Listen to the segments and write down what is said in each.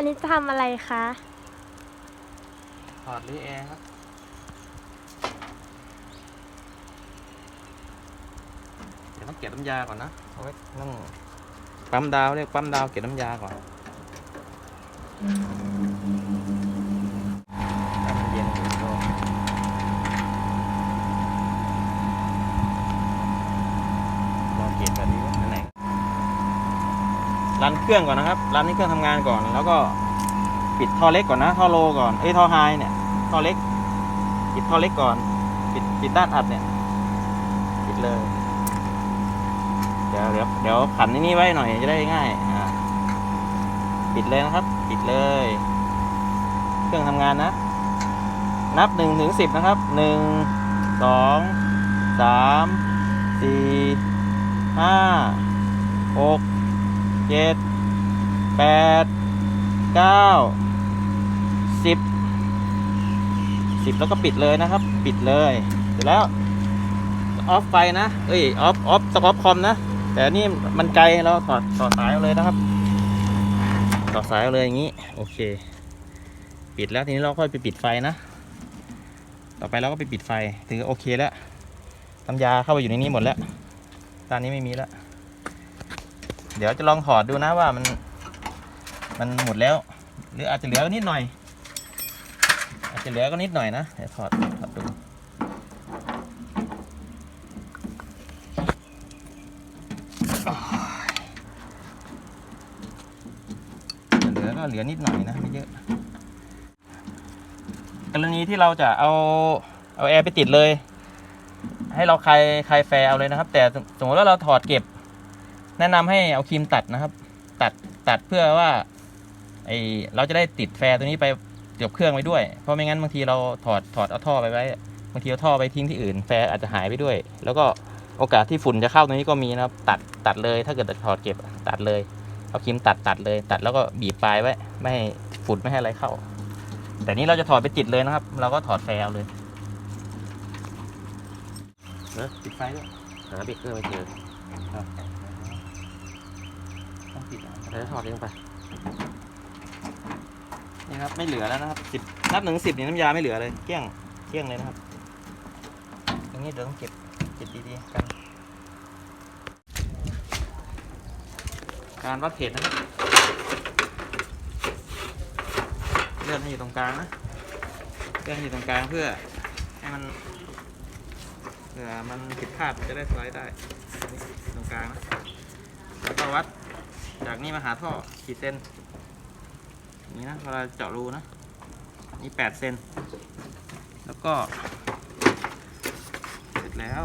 อันนี้จะทำอะไรคะ ถอดรีแอร์ครับ เดี๋ยวต้องเก็บน้ำยาก่อนนะเอาไว้ต้องปั๊มดาวเรียกปั๊มดาวเก็บน้ำยาก่อน อมันเย็นอยู่ก็ลองเก็บแบบนี้ว่าอันไหน รันเครื่องก่อนนะครับรันให้เครื่องทำงานก่อน แล้วก็ปิดท่อเล็กก่อนนะท่อโลก่อนเอ้ยท่อไฮเนี่ยท่อเล็ก ปิดท่อเล็กก่อน ปิดปิดด้านอัดเนี่ยปิดเลย เดี๋ยวเดี๋ยวเดี๋ยวขันนนี้ไว้หน่อยจะได้ง่ายอ่าปิดเลยนะครับ ปิดเลย เครื่องทำงานนะ นับหนึ่งถึงสิบนะครับหนึ่งสองสามสี่ห้าหก เจ็ดแปดเก้าสิบสิบแล้วก็ปิดเลยนะครับ ปิดเลยเสร็จแล้วออฟไฟนะเอ้ยออฟออฟสต็อปคอมนะ แต่นี่มันไกลเราถอดถอสายเอาเลยนะครับถอสายเอาเลยอย่างนี้ โอเค ปิดแล้วทีนี้เราค่อยไปปิดไฟนะ ต่อไปเราก็ไปปิดไฟถือโอเคแล้วน้ำยาเข้าไปอยู่ในนี้หมดแล้วด้านนี้ไม่มีแล้ว เดี๋ยวจะลองถอดดูนะว่ามัน มันหมดแล้ว หรืออาจจะเหลือนิดหน่อย อาจจะเหลือก็นิดหน่อยนะเดี๋ยวถอดถอดดูเหลือก็เหลือนิดหน่อยนะไม่เยอะ กรณีที่เราจะเอาเอาแอร์ไปติดเลย ให้เราคลายคลายแฟร์เอาเลยนะครับ แต่สมมติว่าเราถอดเก็บ แนะนำให้เอาครีมตัดนะครับ ตัดตัดเพื่อว่าไอเราจะได้ติดแฟร์ตัวนี้ไปเกือบเครื่องไว้ด้วย เพราะไม่งั้นบางทีเราถอดถอดเอาท่อไปไว้บางทีเอาท่อไปทิ้งที่อื่นแฟร์อาจจะหายไปด้วย แล้วก็โอกาสที่ฝุ่นจะเข้าตรงนี้ก็มีนะครับ ตัดตัดเลยถ้าเกิดจะถอดเก็บตัดเลยเอาครีมตัดตัดเลย ตัดแล้วก็บีบปลายไว้ ไม่ให้ฝุ่นไม่ให้อะไรเข้า แต่นี้เราจะถอดไปติดเลยนะครับ เราก็ถอดแฟร์เอาเลยเออปิดไฟด้วยหาเบรกเกอร์ไม่เจอต้อง ปิดอะแล้วถอดลงไป นี่ครับไม่เหลือแล้วนะครับสิบนับหนึ่งสิบนี่น้ำยาไม่เหลือเลยเกลี้ยงเกลี้ยงเลยนะครับตรงนี้เดี๋ยวต้องเก็บเก็บดีๆกัน การวัดเพจนะครับเลื่อนให้อยู่ตรงกลางนะเลื่อนให้อยู่ตรงกลางเพื่อให้มันเผื่อมันผิดพลาดมันจะได้สไลด์ได้นี่ตรงกลางนะแล้วก็วัด จากนี้มาหาท่อกี่เซนนี่นะเวลาเจาะรูนะ นี่แปดเซนแล้วก็ เสร็จแล้ว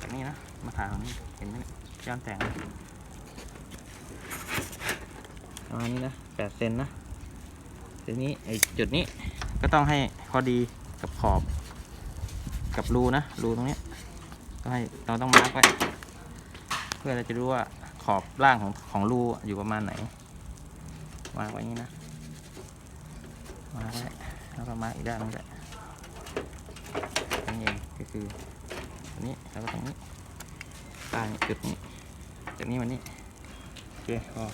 จากนี้นะ มาถ่ายตรงนี้เห็นไหมเนี่ยย้อนแต่งประมาณนี้นะแปดเซนนะทีนี้ไอ้จุดนี้ก็ต้องให้พอดีกับขอบ กับรูนะ รูตรงนี้ก็ให้เราต้องมาร์กไว้ เพื่อเราจะรู้ว่าขอบล่างของของรูอยู่ประมาณไหนวางไว้นี้นะวางไว้แล้วก็มาอีกด้านหนึงด้วยนี่เองก็คือตรงนี้แล้วก็ตรงนี้ใต้จุดนี้จากนี้มานี่โอเคพอ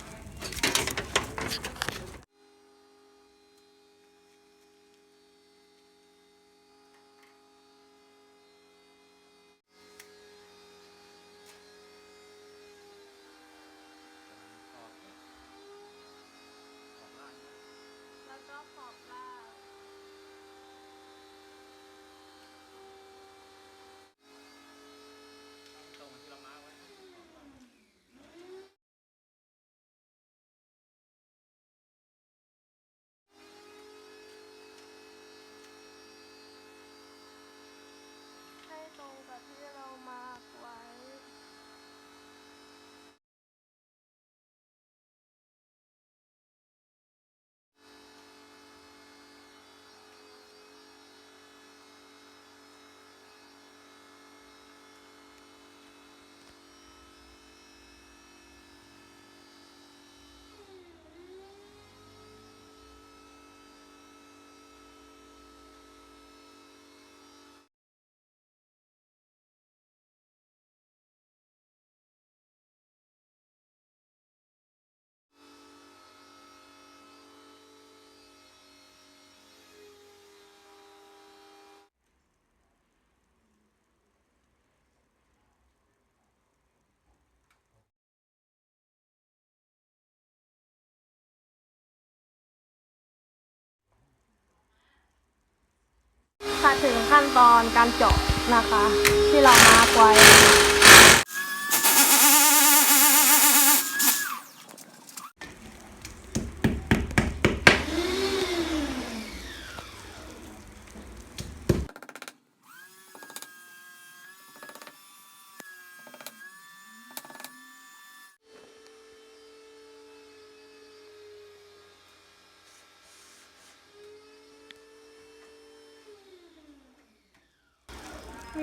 ค่ะถึงขั้นตอนการเจาะนะคะ ที่เรามาไว้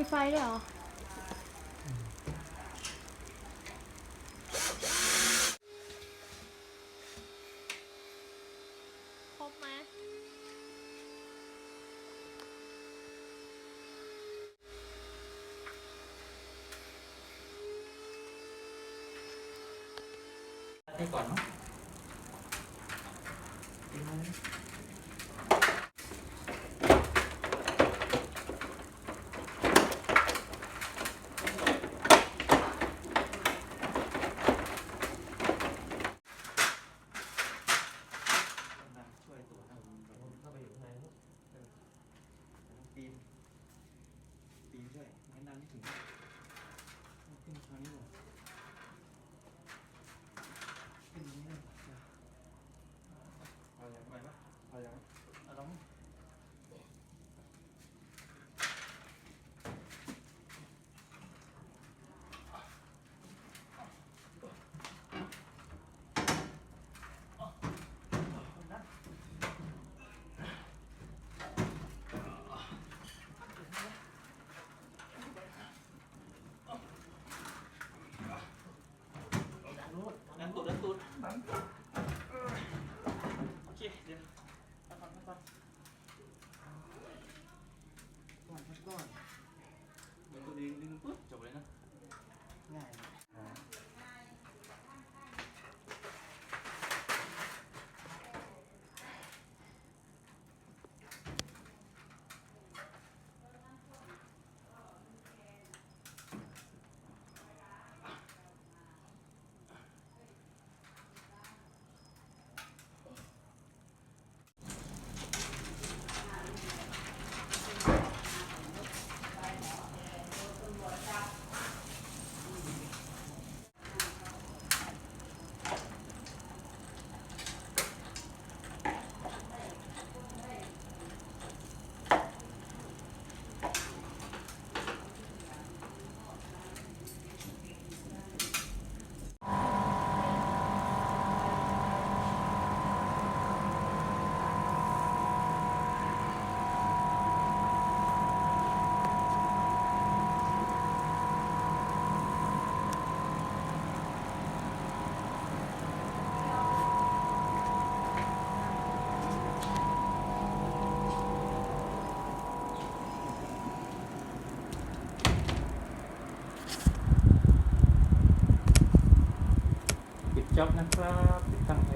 ีไฟด้วยเหรอ ครบไหมให้ก่อนเนาะ you can จอบนะครับติดตั้งเ